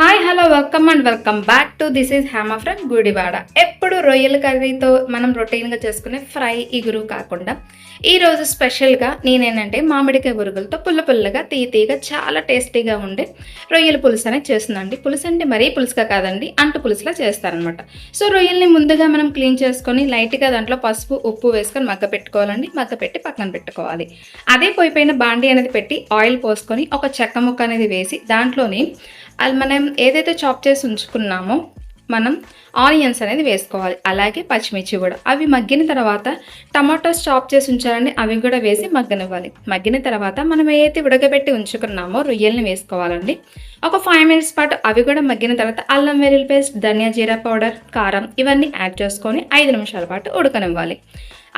Hi hello welcome and welcome back to this is హ్యామా from Gudivada ఎప్పుడు రొయ్యల కర్రీతో మనం రొటీన్గా చేసుకునే ఫ్రై ఇగురు కాకుండా ఈరోజు స్పెషల్గా నేనేంటంటే మామిడికాయ గురుగులతో పుల్ల పుల్లగా తీ చాలా టేస్టీగా ఉండే రొయ్యల పులుసు అనేది చేస్తుందండి పులుసు అంటే మరీ పులుసుగా కాదండి అంటు పులుసులా చేస్తారనమాట. సో రొయ్యల్ని ముందుగా మనం క్లీన్ చేసుకొని లైట్గా దాంట్లో పసుపు ఉప్పు వేసుకొని మగ్గ పెట్టుకోవాలండి. మగ్గ పెట్టి పక్కన పెట్టుకోవాలి. అదే పోయిపోయిన బాండీ బాండి అనేది పెట్టి ఆయిల్ పోసుకొని ఒక చెక్క ముక్క అనేది వేసి దాంట్లోని అది మనం ఏదైతే చాప్ చేసి ఉంచుకున్నామో మనం ఆనియన్స్ అనేది వేసుకోవాలి. అలాగే పచ్చిమిర్చి కూడా. అవి మగ్గిన తర్వాత టమాటోస్ చాప్ చేసి ఉంచాలని అవి కూడా వేసి మగ్గనివ్వాలి. మగ్గిన తర్వాత మనం ఏదైతే ఉడకబెట్టి ఉంచుకున్నామో రొయ్యల్ని వేసుకోవాలండి. ఒక ఫైవ్ మినిట్స్ పాటు అవి కూడా మగ్గిన తర్వాత అల్లం వెల్లుల్లి పేస్ట్ ధనియా జీరా పౌడర్ కారం ఇవన్నీ యాడ్ చేసుకొని ఐదు నిమిషాల పాటు ఉడకనివ్వాలి.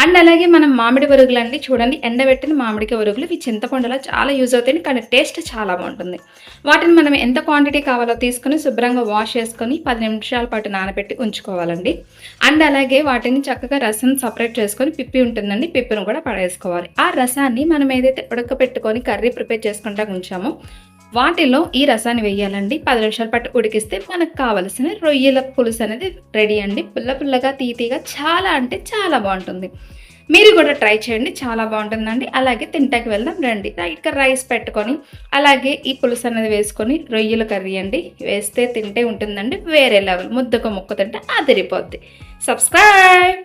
అండ్ అలాగే మనం మామిడి వరుగులు అండి చూడండి ఎండబెట్టిన మామిడికి వరుగులు ఇవి చింతపండులో చాలా యూజ్ అవుతాయి కానీ టేస్ట్ చాలా బాగుంటుంది. వాటిని మనం ఎంత క్వాంటిటీ కావాలో తీసుకొని శుభ్రంగా వాష్ చేసుకొని పది నిమిషాల పాటు నానబెట్టి ఉంచుకోవాలండి. అండ్ అలాగే వాటిని చక్కగా రసం సపరేట్ చేసుకొని పిప్పి ఉంటుందండి పిప్పిని కూడా పడేసుకోవాలి. ఆ రసాన్ని మనం ఏదైతే ఉడకపెట్టుకొని కర్రీ ప్రిపేర్ చేసుకుంటా ఉంచామో వాటిలో ఈ రసాన్ని వేయాలండి. పది నిమిషాల పాటు ఉడికిస్తే మనకు కావలసిన రొయ్యల పులుసు అనేది రెడీ అండి. పుల్ల పుల్లగా తీతీగా చాలా అంటే చాలా బాగుంటుంది. మీరు కూడా ట్రై చేయండి. చాలా బాగుంటుందండి. అలాగే తింటాకి వెళ్దాం రండి. ఇక్కడ రైస్ పెట్టుకొని అలాగే ఈ పులుసు అనేది వేసుకొని రొయ్యల కర్రీ అండి. వేస్తే తింటే ఉంటుందండి. వేరే లెవెల్. ముద్దకు ముక్క తింటే అదిరిపోద్ది. సబ్స్క్రైబ్!